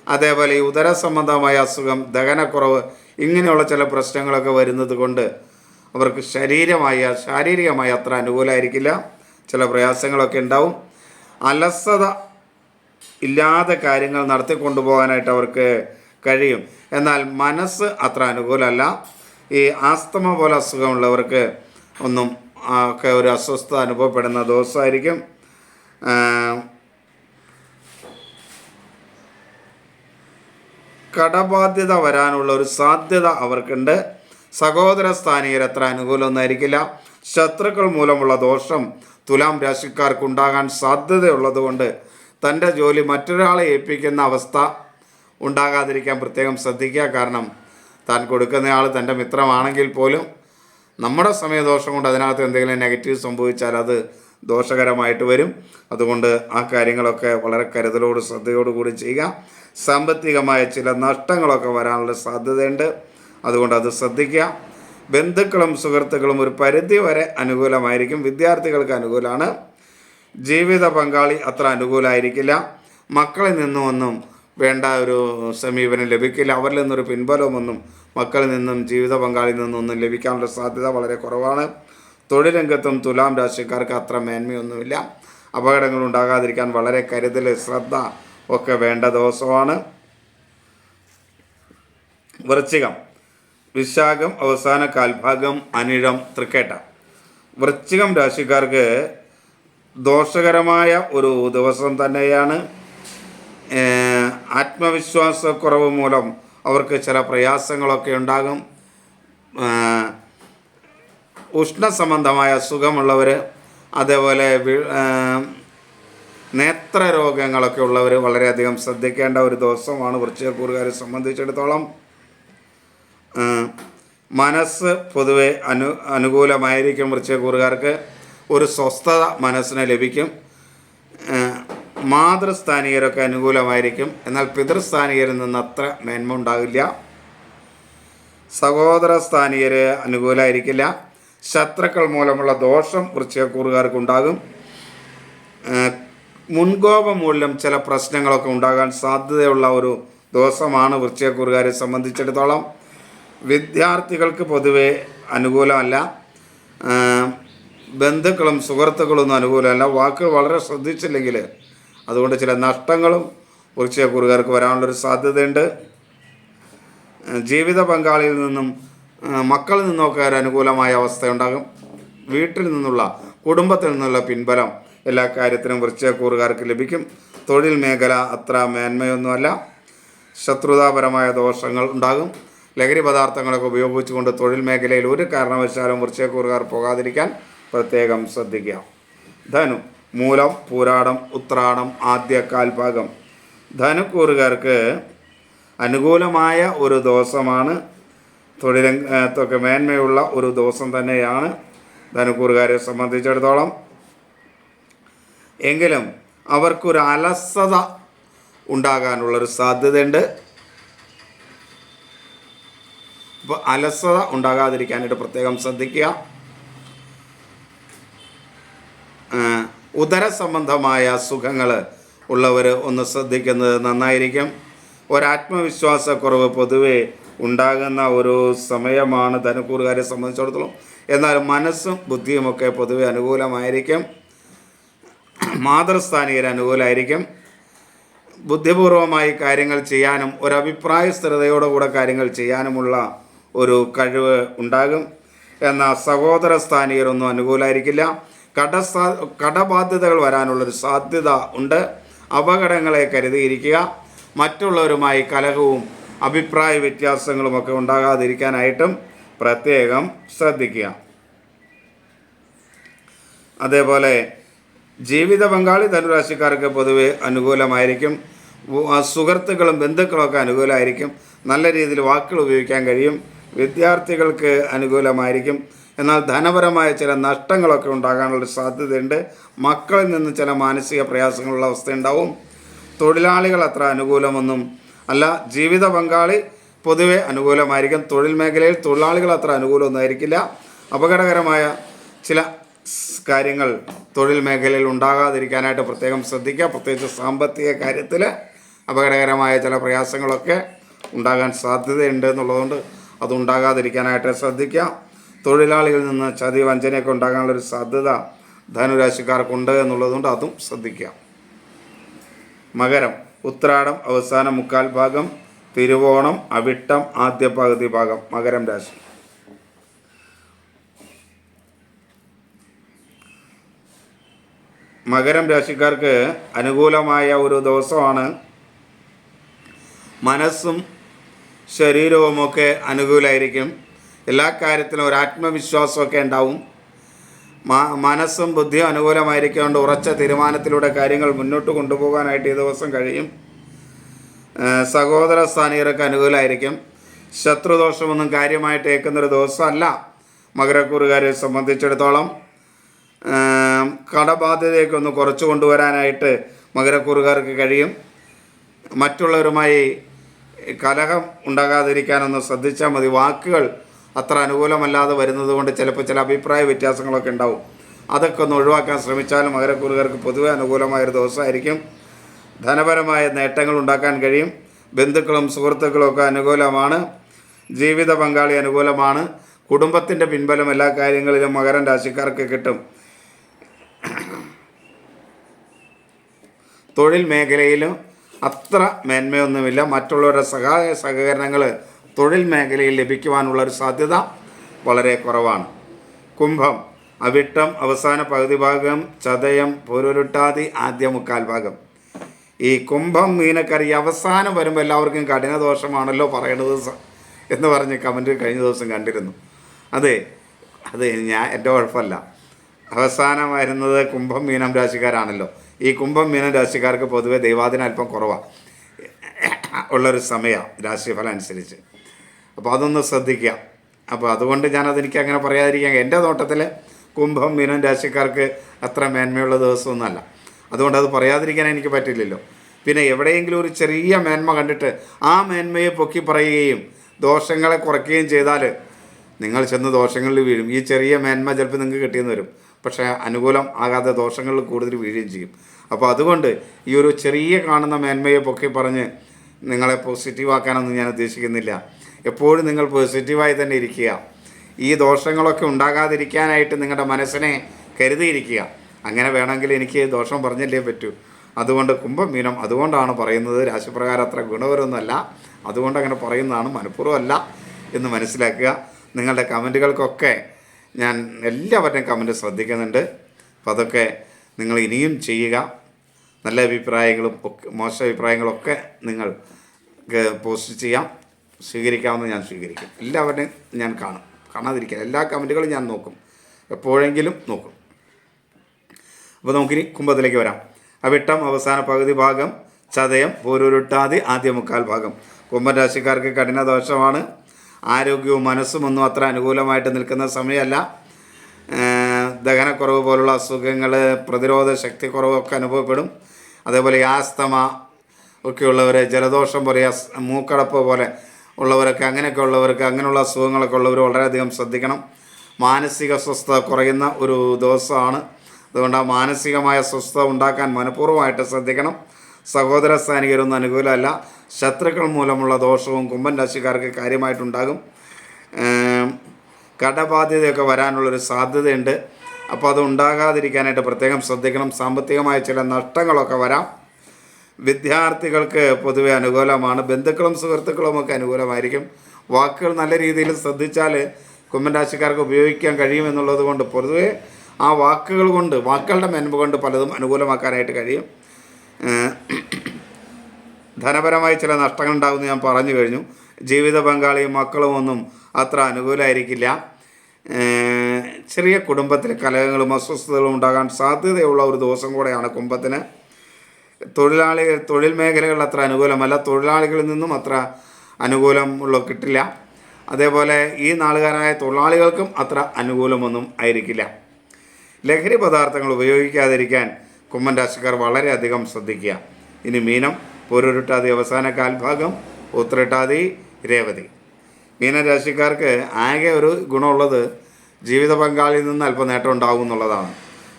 അതേപോലെ ഈ ഉദര സംബന്ധമായ അസുഖം ദഹനക്കുറവ് ഇങ്ങനെയുള്ള ചില പ്രശ്നങ്ങളൊക്കെ വരുന്നത് കൊണ്ട് അവർക്ക് ശരീരമായ ശാരീരികമായി അത്ര അനുകൂലമായിരിക്കില്ല ചില പ്രയാസങ്ങളൊക്കെ ഉണ്ടാവും. അലസത ഇല്ലാതെ കാര്യങ്ങൾ നടത്തിക്കൊണ്ടു പോകാനായിട്ട് അവർക്ക് കഴിയും. എന്നാൽ മനസ്സ് അത്ര അനുകൂലമല്ല. ഈ ആസ്തമ പോലെ അസുഖമുള്ളവർക്ക് ഒന്നും ഒക്കെ ഒരു അസ്വസ്ഥത അനുഭവപ്പെടുന്ന ദിവസമായിരിക്കും. കടബാധ്യത വരാനുള്ള ഒരു സാധ്യത അവർക്കുണ്ട്. സഹോദര സ്ഥാനീയർ അത്ര അനുകൂലമൊന്നായിരിക്കില്ല ശത്രുക്കൾ മൂലമുള്ള ദോഷം തുലാം രാശിക്കാർക്കുണ്ടാകാൻ സാധ്യതയുള്ളതുകൊണ്ട് തന്റെ ജോലി മറ്റൊരാളെ ഏൽപ്പിക്കുന്ന അവസ്ഥ ഉണ്ടാകാതിരിക്കാൻ പ്രത്യേകം ശ്രദ്ധിക്കുക. കാരണം താൻ കൊടുക്കുന്നയാൾ തന്റെ മിത്രമാണെങ്കിൽ പോലും നമ്മുടെ സമയദോഷം കൊണ്ട് അതിനകത്ത് എന്തെങ്കിലും നെഗറ്റീവ് സംഭവിച്ചാൽ അത് ദോഷകരമായിട്ട് വരും. അതുകൊണ്ട് ആ കാര്യങ്ങളൊക്കെ വളരെ കരുതലോട് ശ്രദ്ധയോടുകൂടി ചെയ്യുക. സാമ്പത്തികമായ ചില നഷ്ടങ്ങളൊക്കെ വരാനുള്ള സാധ്യതയുണ്ട്. അതുകൊണ്ട് അത് ശ്രദ്ധിക്കുക. ബന്ധുക്കളും സുഹൃത്തുക്കളും ഒരു പരിധി വരെ അനുകൂലമായിരിക്കും. വിദ്യാർത്ഥികൾക്ക് അനുകൂലമാണ്. ജീവിത പങ്കാളി അത്ര അനുകൂലമായിരിക്കില്ല മക്കളിൽ നിന്നും ഒന്നും വേണ്ട ഒരു സമീപനം ലഭിക്കില്ല. അവരിൽ നിന്നൊരു പിൻബലമൊന്നും മക്കളിൽ നിന്നും ജീവിത പങ്കാളിയിൽ നിന്നൊന്നും ലഭിക്കാനുള്ള സാധ്യത വളരെ കുറവാണ്. തൊഴിൽ രംഗത്തും തുലാം രാശിക്കാർക്ക് അത്ര മേന്മയൊന്നുമില്ല. അപകടങ്ങൾ ഉണ്ടാകാതിരിക്കാൻ വളരെ കരുതൽ ശ്രദ്ധ ഒക്കെ വേണ്ട ദിവസമാണ്. വൃശ്ചികം. വിശാഖം അവസാന കാൽഭാഗം അനിഴം തൃക്കേട്ട. വൃശ്ചികം രാശിക്കാർക്ക് ദോഷകരമായ ഒരു ദിവസം തന്നെയാണ്. ആത്മവിശ്വാസക്കുറവ് മൂലം അവർക്ക് ചില പ്രയാസങ്ങളൊക്കെ ഉണ്ടാകും. ഉഷ്ണ ഉഷ്ണസംബന്ധമായ അസുഖമുള്ളവർ അതേപോലെ നേത്ര രോഗങ്ങളൊക്കെ നേത്രരോഗങ്ങളൊക്കെ ഉള്ളവർ വളരെയധികം ശ്രദ്ധിക്കേണ്ട ഒരു ദിവസമാണ് വൃശ്ചികക്കൂറുകാരെ സംബന്ധിച്ചിടത്തോളം. മനസ്സ് പൊതുവെ അനു അനുകൂലമായിരിക്കും വൃശ്ചികക്കൂറുകാർക്ക്. ഒരു സ്വസ്ഥത മനസ്സിന് ലഭിക്കും. മാതൃസ്ഥാനീയരൊക്കെ അനുകൂലമായിരിക്കും. എന്നാൽ പിതൃസ്ഥാനീയരിൽ നിന്ന് അത്ര മേന്മ ഉണ്ടാകില്ല. സഹോദര സ്ഥാനീയര് അനുകൂലമായിരിക്കില്ല ശത്രുക്കൾ മൂലമുള്ള ദോഷം വൃശ്ചികക്കൂറുകാർക്കുണ്ടാകും. മുൻകോപം മൂലം ചില പ്രശ്നങ്ങളൊക്കെ ഉണ്ടാകാൻ സാധ്യതയുള്ള ഒരു ദിവസമാണ് വൃശ്ചികക്കൂറുകാരെ സംബന്ധിച്ചിടത്തോളം. വിദ്യാർത്ഥികൾക്ക് പൊതുവെ അനുകൂലമല്ല. ബന്ധുക്കളും സുഹൃത്തുക്കളൊന്നും അനുകൂലമല്ല. വാക്കുകൾ വളരെ ശ്രദ്ധിച്ചില്ലെങ്കിൽ അതുകൊണ്ട് ചില നഷ്ടങ്ങളും വൃശ്ചികക്കൂറുകാർക്ക് വരാനുള്ളൊരു സാധ്യതയുണ്ട്. ജീവിത പങ്കാളിയിൽ നിന്നും മക്കളിൽ നിന്നൊക്കെ ഒരു അനുകൂലമായ അവസ്ഥയുണ്ടാകും. വീട്ടിൽ നിന്നുള്ള കുടുംബത്തിൽ നിന്നുള്ള പിൻബലം എല്ലാ കാര്യത്തിനും വൃശ്ചയക്കൂറുകാർക്ക് ലഭിക്കും. തൊഴിൽ മേഖല അത്ര മേന്മയൊന്നുമല്ല. ശത്രുതാപരമായ ദോഷങ്ങൾ ഉണ്ടാകും. ലഹരി പദാർത്ഥങ്ങളൊക്കെ ഉപയോഗിച്ചുകൊണ്ട് തൊഴിൽ മേഖലയിൽ ഒരു കാരണവശാലും വൃശ്ചയക്കൂറുകാർ പോകാതിരിക്കാൻ പ്രത്യേകം ശ്രദ്ധിക്കുക. ധനു മൂലം പൂരാടം ഉത്രാടം ആദ്യ കാൽഭാഗം. ധനുക്കൂറുകാർക്ക് അനുകൂലമായ ഒരു ദിവസമാണ്. തൊഴിലൊക്കെ മേന്മയുള്ള ഒരു ദിവസം തന്നെയാണ് ധനുക്കൂറുകാരെ സംബന്ധിച്ചിടത്തോളം. എങ്കിലും അവർക്കൊരു അലസത ഉണ്ടാകാനുള്ളൊരു സാധ്യതയുണ്ട്. അപ്പോൾ അലസത ഉണ്ടാകാതിരിക്കാനായിട്ട് പ്രത്യേകം ശ്രദ്ധിക്കുക ആ, ഉദര സംബന്ധമായ സുഖങ്ങൾ ഉള്ളവർ ഒന്ന് ശ്രദ്ധിക്കുന്നത് നന്നായിരിക്കും. ഒരാത്മവിശ്വാസക്കുറവ് പൊതുവെ ഉണ്ടാകുന്ന ഒരു സമയമാണ് ധനക്കൂറുകാരെ സംബന്ധിച്ചിടത്തോളം. എന്നാൽ മനസ്സും ബുദ്ധിയുമൊക്കെ പൊതുവെ അനുകൂലമായിരിക്കും. മാതൃസ്ഥാനീയർ അനുകൂലമായിരിക്കും ബുദ്ധിപൂർവമായി കാര്യങ്ങൾ ചെയ്യാനും ഒരഭിപ്രായ സ്ഥിരതയോടുകൂടെ കാര്യങ്ങൾ ചെയ്യാനുമുള്ള ഒരു കഴിവ് ഉണ്ടാകും. എന്നാൽ സഹോദര സ്ഥാനികരൊന്നും അനുകൂലമായിരിക്കില്ല കടബാധ്യതകൾ വരാനുള്ളൊരു സാധ്യത ഉണ്ട്. അപകടങ്ങളെ കരുതിയിരിക്കുക. മറ്റുള്ളവരുമായി കലഹവും അഭിപ്രായ വ്യത്യാസങ്ങളുമൊക്കെ ഉണ്ടാകാതിരിക്കാനായിട്ടും പ്രത്യേകം ശ്രദ്ധിക്കുക. അതേപോലെ ജീവിത പങ്കാളി ധനുരാശിക്കാർക്ക് പൊതുവെ അനുകൂലമായിരിക്കും. സുഹൃത്തുക്കളും ബന്ധുക്കളൊക്കെ അനുകൂലമായിരിക്കും. നല്ല രീതിയിൽ വാക്കുകൾ ഉപയോഗിക്കാൻ കഴിയും. വിദ്യാർത്ഥികൾക്ക് അനുകൂലമായിരിക്കും. എന്നാൽ ധനപരമായ ചില നഷ്ടങ്ങളൊക്കെ ഉണ്ടാകാനുള്ള സാധ്യതയുണ്ട്. മക്കളിൽ നിന്ന് ചില മാനസിക പ്രയാസങ്ങളുള്ള അവസ്ഥയുണ്ടാവും. തൊഴിലാളികൾ അത്ര അനുകൂലമൊന്നും അല്ല. ജീവിത പങ്കാളി പൊതുവെ അനുകൂലമായിരിക്കും. തൊഴിൽ മേഖലയിൽ തൊഴിലാളികൾ അത്ര അനുകൂലമൊന്നും ആയിരിക്കില്ല. അപകടകരമായ ചില കാര്യങ്ങൾ തൊഴിൽ മേഖലയിൽ ഉണ്ടാകാതിരിക്കാനായിട്ട് പ്രത്യേകം ശ്രദ്ധിക്കുക. പ്രത്യേകിച്ച് സാമ്പത്തിക കാര്യത്തിൽ അപകടകരമായ ചില പ്രയാസങ്ങളൊക്കെ ഉണ്ടാകാൻ സാധ്യതയുണ്ട് എന്നുള്ളതുകൊണ്ട് അതുണ്ടാകാതിരിക്കാനായിട്ട് ശ്രദ്ധിക്കുക. തൊഴിലാളികളിൽ നിന്ന് ചതി വഞ്ചനയൊക്കെ ഉണ്ടാകാനുള്ളൊരു സാധ്യത ധനുരാശിക്കാർക്കുണ്ട് എന്നുള്ളതുകൊണ്ട് അതും ശ്രദ്ധിക്കാം മകരം ഉത്രാടം അവസാന മുക്കാൽ ഭാഗം തിരുവോണം അവിട്ടം ആദ്യ പകുതി ഭാഗം മകരം രാശി. മകരം രാശിക്കാർക്ക് അനുകൂലമായ ഒരു ദിവസമാണ്. മനസ്സും ശരീരവുമൊക്കെ അനുകൂലമായിരിക്കും എല്ലാ കാര്യത്തിലും ഒരു ആത്മവിശ്വാസമൊക്കെ ഉണ്ടാവും. മനസ്സും ബുദ്ധിയും അനുകൂലമായിരിക്കൊണ്ട് ഉറച്ച തീരുമാനത്തിലൂടെ കാര്യങ്ങൾ മുന്നോട്ട് കൊണ്ടുപോകാനായിട്ട് ഈ ദിവസം കഴിയും. സഹോദര സ്ഥാനീയർക്ക് അനുകൂലമായിരിക്കും ശത്രുദോഷമൊന്നും കാര്യമായിട്ട് ഏൽക്കുന്നൊരു ദിവസമല്ല മകരക്കൂറുകാരെ സംബന്ധിച്ചിടത്തോളം. കടബാധ്യതയൊക്കെ ഒന്ന് കുറച്ച് കൊണ്ടുവരാനായിട്ട് മകരക്കൂറുകാർക്ക് കഴിയും. മറ്റുള്ളവരുമായി കലഹം ഉണ്ടാകാതിരിക്കാനൊന്ന് ശ്രദ്ധിച്ചാൽ മതി. വാക്കുകൾ അത്ര അനുകൂലമല്ലാതെ വരുന്നത് കൊണ്ട് ചിലപ്പോൾ ചില അഭിപ്രായ വ്യത്യാസങ്ങളൊക്കെ ഉണ്ടാവും. അതൊക്കെ ഒന്ന് ഒഴിവാക്കാൻ ശ്രമിച്ചാലും മകരക്കൂറുകാർക്ക് പൊതുവെ അനുകൂലമായൊരു ദിവസമായിരിക്കും. ധനപരമായ നേട്ടങ്ങൾ ഉണ്ടാക്കാൻ കഴിയും. ബന്ധുക്കളും സുഹൃത്തുക്കളും ഒക്കെ അനുകൂലമാണ്. ജീവിത പങ്കാളി അനുകൂലമാണ്. കുടുംബത്തിന്റെ പിൻബലം എല്ലാ കാര്യങ്ങളിലും മകരം രാശിക്കാർക്ക് കിട്ടും. തൊഴിൽ മേഖലയിലും അത്ര മേന്മയൊന്നുമില്ല. മറ്റുള്ളവരുടെ സഹായ സഹകരണങ്ങൾ തൊഴിൽ മേഖലയിൽ ലഭിക്കുവാനുള്ള ഒരു സാധ്യത വളരെ കുറവാണ്. കുംഭം അവിട്ടം അവസാന പകുതി ഭാഗം ചതയം പൊരുരുട്ടാതി ആദ്യ മുക്കാൽ ഭാഗം. ഈ കുംഭം മീനക്കറി അവസാനം വരുമ്പോൾ എല്ലാവർക്കും കഠിന ദോഷമാണല്ലോ പറയണത് എന്ന് പറഞ്ഞ് കമന്റ് കഴിഞ്ഞ ദിവസം കണ്ടിരുന്നു. അതെ അത് ഞാൻ എന്റെ കുഴപ്പമല്ല. അവസാനം വരുന്നത് കുംഭം മീനം രാശിക്കാരാണല്ലോ. ഈ കുംഭം മീനം രാശിക്കാർക്ക് പൊതുവെ ദൈവാദിനം അല്പം കുറവാണ് ഉള്ളൊരു സമയമാണ് രാശിഫലം അനുസരിച്ച്. അപ്പോൾ അതൊന്ന് ശ്രദ്ധിക്കുക. അപ്പോൾ അതുകൊണ്ട് ഞാനതെനിക്ക് അങ്ങനെ പറയാതിരിക്കാം എന്റെ നോട്ടത്തിൽ കുംഭം മീനം രാശിക്കാർക്ക് അത്ര മേന്മയുള്ള ദിവസമൊന്നുമല്ല. അതുകൊണ്ട് അത് പറയാതിരിക്കാൻ എനിക്ക് പറ്റില്ലല്ലോ. പിന്നെ എവിടെയെങ്കിലും ഒരു ചെറിയ മേന്മ കണ്ടിട്ട് ആ മേന്മയെ പൊക്കി പറയുകയും ദോഷങ്ങളെ കുറയ്ക്കുകയും ചെയ്താൽ നിങ്ങൾ ചെന്ന് ദോഷങ്ങളിൽ വീഴും. ഈ ചെറിയ മേന്മ ചിലപ്പോൾ നിങ്ങൾക്ക് കിട്ടിയെന്ന് വരും. പക്ഷേ അനുകൂലം ആകാതെ ദോഷങ്ങളിൽ കൂടുതൽ വീഴുകയും ചെയ്യും. അപ്പോൾ അതുകൊണ്ട് ഈ ഒരു ചെറിയ കാണുന്ന മേന്മയെ പൊക്കി പറഞ്ഞ് നിങ്ങളെ പോസിറ്റീവാക്കാനൊന്നും ഞാൻ ഉദ്ദേശിക്കുന്നില്ല. എപ്പോഴും നിങ്ങൾ പോസിറ്റീവായി തന്നെ ഇരിക്കുക. ഈ ദോഷങ്ങളൊക്കെ ഉണ്ടാകാതിരിക്കാനായിട്ട് നിങ്ങളുടെ മനസ്സിനെ കരുതിയിരിക്കുക. അങ്ങനെ വേണമെങ്കിൽ എനിക്ക് ദോഷം പറഞ്ഞല്ലേ പറ്റൂ. അതുകൊണ്ട് കുംഭമീനം അതുകൊണ്ടാണ് പറയുന്നത്. രാശിപ്രകാരം അത്ര ഗുണപരമൊന്നുമല്ല അതുകൊണ്ട് അങ്ങനെ പറയുന്നതാണ് മനഃപൂർവമല്ല എന്ന് മനസ്സിലാക്കുക. നിങ്ങളുടെ കമന്റുകൾക്കൊക്കെ ഞാൻ എല്ലാവരുടെയും കമന്റ് ശ്രദ്ധിക്കുന്നുണ്ട്. അപ്പോൾ അതൊക്കെ നിങ്ങൾ ഇനിയും ചെയ്യുക. നല്ല അഭിപ്രായങ്ങളും ഒക്കെ മോശം അഭിപ്രായങ്ങളൊക്കെ നിങ്ങൾ പോസ്റ്റ് ചെയ്യാം. സ്വീകരിക്കാമെന്ന് ഞാൻ സ്വീകരിക്കും. എല്ലാവരുടെയും ഞാൻ കാണും. കാണാതിരിക്കുക എല്ലാ കമന്റുകളും ഞാൻ നോക്കും. എപ്പോഴെങ്കിലും നോക്കും. അപ്പോൾ നമുക്കിനി കുംഭത്തിലേക്ക് വരാം. അവിട്ടം അവസാന പകുതി ഭാഗം ചതയം പോരൂരുട്ടാതി ആദ്യ മുക്കാൽ ഭാഗം. കുംഭം രാശിക്കാർക്ക് കഠിന ദോഷമാണ്. ആരോഗ്യവും മനസ്സും ഒന്നും അത്ര അനുകൂലമായിട്ട് നിൽക്കുന്ന സമയമല്ല. ദഹനക്കുറവ് പോലുള്ള അസുഖങ്ങൾ പ്രതിരോധ ശക്തി കുറവൊക്കെ അനുഭവപ്പെടും. അതേപോലെ ആസ്തമ ഒക്കെയുള്ളവർ ജലദോഷം പോലെ മൂക്കടപ്പ് പോലെ ഉള്ളവരൊക്കെ അങ്ങനെയൊക്കെ ഉള്ളവർക്ക് അങ്ങനെയുള്ള അസുഖങ്ങളൊക്കെ ഉള്ളവർ വളരെയധികം ശ്രദ്ധിക്കണം. മാനസിക സ്വസ്ഥത കുറയുന്ന ഒരു ദിവസമാണ്. അതുകൊണ്ട് ആ മാനസികമായ സ്വസ്ഥത ഉണ്ടാക്കാൻ മനഃപൂർവമായിട്ട് ശ്രദ്ധിക്കണം. സഹോദര സ്ഥാനികരൊന്നും അനുകൂലമല്ല. ശത്രുക്കൾ മൂലമുള്ള ദോഷവും കുംഭൻ രാശിക്കാർക്ക് കാര്യമായിട്ടുണ്ടാകും. കടബാധ്യതയൊക്കെ വരാനുള്ളൊരു സാധ്യതയുണ്ട്. അപ്പോൾ അത് ഉണ്ടാകാതിരിക്കാനായിട്ട് പ്രത്യേകം ശ്രദ്ധിക്കണം. സാമ്പത്തികമായ ചില നഷ്ടങ്ങളൊക്കെ വരാം. വിദ്യാർത്ഥികൾക്ക് പൊതുവെ അനുകൂലമാണ്. ബന്ധുക്കളും സുഹൃത്തുക്കളും ഒക്കെ അനുകൂലമായിരിക്കും. വാക്കുകൾ നല്ല രീതിയിൽ ശ്രദ്ധിച്ചാൽ കുമ്മൻരാശിക്കാർക്ക് ഉപയോഗിക്കാൻ കഴിയുമെന്നുള്ളത് കൊണ്ട് പൊതുവെ ആ വാക്കുകൾ കൊണ്ട് വാക്കുകളുടെ മെൻപ് കൊണ്ട് പലതും അനുകൂലമാക്കാനായിട്ട് കഴിയും. ധനപരമായി ചില നഷ്ടങ്ങൾ ഉണ്ടാകുമെന്ന് ഞാൻ പറഞ്ഞു കഴിഞ്ഞു. ജീവിത പങ്കാളിയും മക്കളും ഒന്നും അത്ര അനുകൂലമായിരിക്കില്ല ചെറിയ കുടുംബത്തിൽ കലഹങ്ങളും അസ്വസ്ഥതകളും ഉണ്ടാകാൻ സാധ്യതയുള്ള ഒരു ദിവസം കൂടെയാണ് കുംഭത്തിന്. തൊഴിലാളികൾ തൊഴിൽ മേഖലകൾ അത്ര അനുകൂലമല്ല. തൊഴിലാളികളിൽ നിന്നും അത്ര അനുകൂലം ഉള്ള കിട്ടില്ല. അതേപോലെ ഈ നാളുകാരായ തൊഴിലാളികൾക്കും അത്ര അനുകൂലമൊന്നും ആയിരിക്കില്ല. ലഹരി പദാർത്ഥങ്ങൾ ഉപയോഗിക്കാതിരിക്കാൻ കുമ്മൻ രാശിക്കാർ വളരെയധികം ശ്രദ്ധിക്കുക. ഇനി മീനം പൊരുരുട്ടാതി അവസാന കാൽഭാഗം ഉത്രട്ടാതി രേവതി. മീനരാശിക്കാർക്ക് ആകെ ഒരു ഗുണമുള്ളത് ജീവിത പങ്കാളിയിൽ നിന്ന് അല്പം നേട്ടം ഉണ്ടാകും എന്നുള്ളതാണ്.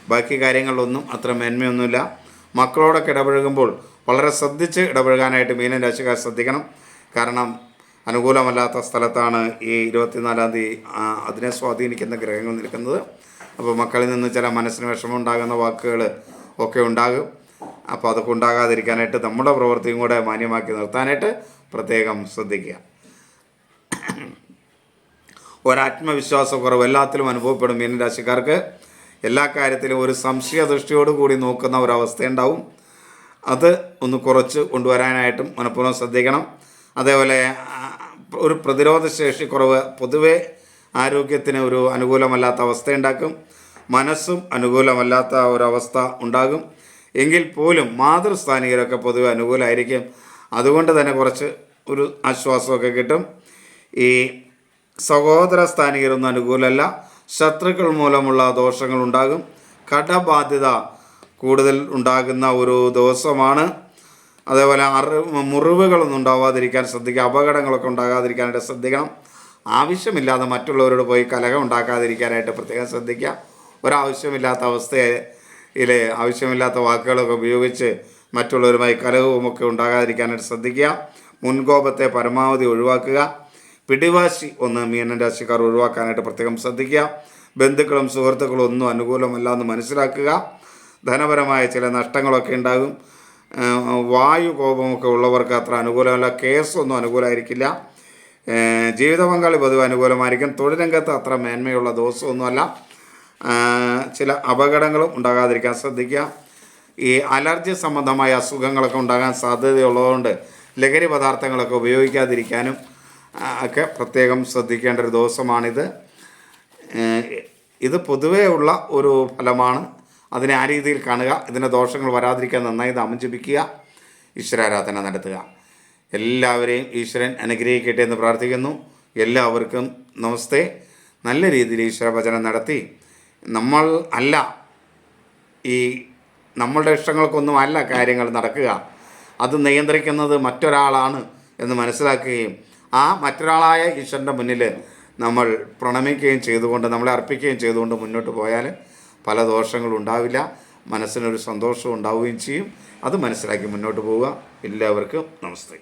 ബാക്കി കാര്യങ്ങളിലൊന്നും അത്ര മേന്മയൊന്നുമില്ല. മക്കളോടൊക്കെ ഇടപഴകുമ്പോൾ വളരെ ശ്രദ്ധിച്ച് ഇടപഴകാനായിട്ട് മീനൻ രാശിക്കാർ ശ്രദ്ധിക്കണം. കാരണം അനുകൂലമല്ലാത്ത സ്ഥലത്താണ് ഈ ഇരുപത്തിനാലാം തീയതി അതിനെ സ്വാധീനിക്കുന്ന ഗ്രഹങ്ങൾ നിൽക്കുന്നത്. അപ്പോൾ മക്കളിൽ നിന്ന് ചില മനസ്സിന് വിഷമം ഉണ്ടാകുന്ന വാക്കുകൾ ഒക്കെ ഉണ്ടാകും. അപ്പോൾ അതൊക്കെ ഉണ്ടാകാതിരിക്കാനായിട്ട് നമ്മുടെ പ്രവൃത്തിയും കൂടെ മാന്യമാക്കി നിർത്താനായിട്ട് പ്രത്യേകം ശ്രദ്ധിക്കുക. ഒരാത്മവിശ്വാസക്കുറവ് എല്ലാത്തിലും അനുഭവപ്പെടും മീന രാശിക്കാർക്ക്. എല്ലാ കാര്യത്തിലും ഒരു സംശയ ദൃഷ്ടിയോട് കൂടി നോക്കുന്ന ഒരു ഒരവസ്ഥയുണ്ടാവും അത് ഒന്ന് കുറച്ച് കൊണ്ടുവരാനായിട്ടും മനഃപൂർവം ശ്രദ്ധിക്കണം. അതേപോലെ ഒരു പ്രതിരോധ ശേഷി കുറവ് പൊതുവെ ആരോഗ്യത്തിന് ഒരു അനുകൂലമല്ലാത്ത അവസ്ഥയുണ്ടാക്കും. മനസ്സും അനുകൂലമല്ലാത്ത ഒരവസ്ഥ ഉണ്ടാകും. എങ്കിൽ പോലും മാതൃസ്ഥാനികരൊക്കെ പൊതുവെ അനുകൂലമായിരിക്കും അതുകൊണ്ട് തന്നെ കുറച്ച് ഒരു ആശ്വാസമൊക്കെ കിട്ടും. ഈ സഹോദര സ്ഥാനികരൊന്നും അനുകൂലമല്ല. ശത്രുക്കൾ മൂലമുള്ള ദോഷങ്ങൾ ഉണ്ടാകും കടബാധ്യത കൂടുതൽ ഉണ്ടാകുന്ന ഒരു ദിവസമാണ്. അതേപോലെ അറി മുറിവുകളൊന്നും ഉണ്ടാവാതിരിക്കാൻ ശ്രദ്ധിക്കുക അപകടങ്ങളൊക്കെ ഉണ്ടാകാതിരിക്കാനായിട്ട് ശ്രദ്ധിക്കണം. ആവശ്യമില്ലാതെ മറ്റുള്ളവരോട് പോയി കലഹം ഉണ്ടാക്കാതിരിക്കാനായിട്ട് പ്രത്യേകം ശ്രദ്ധിക്കുക. ഒരാവശ്യമില്ലാത്ത അവസ്ഥയിൽ ആവശ്യമില്ലാത്ത വാക്കുകളൊക്കെ ഉപയോഗിച്ച് മറ്റുള്ളവരുമായി കലഹവുമൊക്കെ ഉണ്ടാകാതിരിക്കാനായിട്ട് ശ്രദ്ധിക്കുക. മുൻകോപത്തെ പരമാവധി ഒഴിവാക്കുക. പിടിവാശി ഒന്ന് മീനൻ രാശിക്കാർ ഒഴിവാക്കാനായിട്ട് പ്രത്യേകം ശ്രദ്ധിക്കുക. ബന്ധുക്കളും സുഹൃത്തുക്കളും ഒന്നും അനുകൂലമല്ല എന്ന് മനസ്സിലാക്കുക. ധനപരമായ ചില നഷ്ടങ്ങളൊക്കെ ഉണ്ടാകും. വായു കോപമൊക്കെ ഉള്ളവർക്ക് അത്ര അനുകൂലമല്ല. കേസൊന്നും അനുകൂലമായിരിക്കില്ല. ജീവിത പങ്കാളി പൊതുവെ അനുകൂലമായിരിക്കും. തൊഴിൽ രംഗത്ത് അത്ര മേന്മയുള്ള ദിവസമൊന്നുമല്ല ചില അപകടങ്ങളും ഉണ്ടാകാതിരിക്കാൻ ശ്രദ്ധിക്കുക. ഈ അലർജി സംബന്ധമായ അസുഖങ്ങളൊക്കെ ഉണ്ടാകാൻ സാധ്യതയുള്ളതുകൊണ്ട് ലഹരി പദാർത്ഥങ്ങളൊക്കെ ഉപയോഗിക്കാതിരിക്കാനും ഒക്കെ പ്രത്യേകം ശ്രദ്ധിക്കേണ്ട ഒരു ദിവസമാണിത്. ഇത് പൊതുവേ ഉള്ള ഒരു ഫലമാണ്. അതിനെ ആ രീതിയിൽ കാണുക ഇതിന്റെ ദോഷങ്ങൾ വരാതിരിക്കാൻ നന്നായി ദാമം ജപിക്കുക ഈശ്വരാരാധന നടത്തുക. എല്ലാവരെയും ഈശ്വരൻ അനുഗ്രഹിക്കട്ടെ എന്ന് പ്രാർത്ഥിക്കുന്നു. എല്ലാവർക്കും നമസ്തേ. നല്ല രീതിയിൽ ഈശ്വര ഭജനം നടത്തി. നമ്മൾ അല്ല ഈ നമ്മളുടെ ഇഷ്ടങ്ങൾക്കൊന്നും അല്ല കാര്യങ്ങൾ നടക്കുക. അത് നിയന്ത്രിക്കുന്നത് മറ്റൊരാളാണ് എന്ന് മനസ്സിലാക്കുകയും ആ മറ്റൊരാളായ ഈശ്വരന്റെ മുന്നിൽ നമ്മൾ പ്രണമിക്കുകയും ചെയ്തുകൊണ്ട് നമ്മളെ അർപ്പിക്കുകയും ചെയ്തുകൊണ്ട് മുന്നോട്ട് പോയാൽ പല ദോഷങ്ങളും ഉണ്ടാവില്ല. മനസ്സിനൊരു സന്തോഷവും ഉണ്ടാവുകയും ചെയ്യും. അത് മനസ്സിലാക്കി മുന്നോട്ട് പോവുക. എല്ലാവർക്കും നമസ്തേ.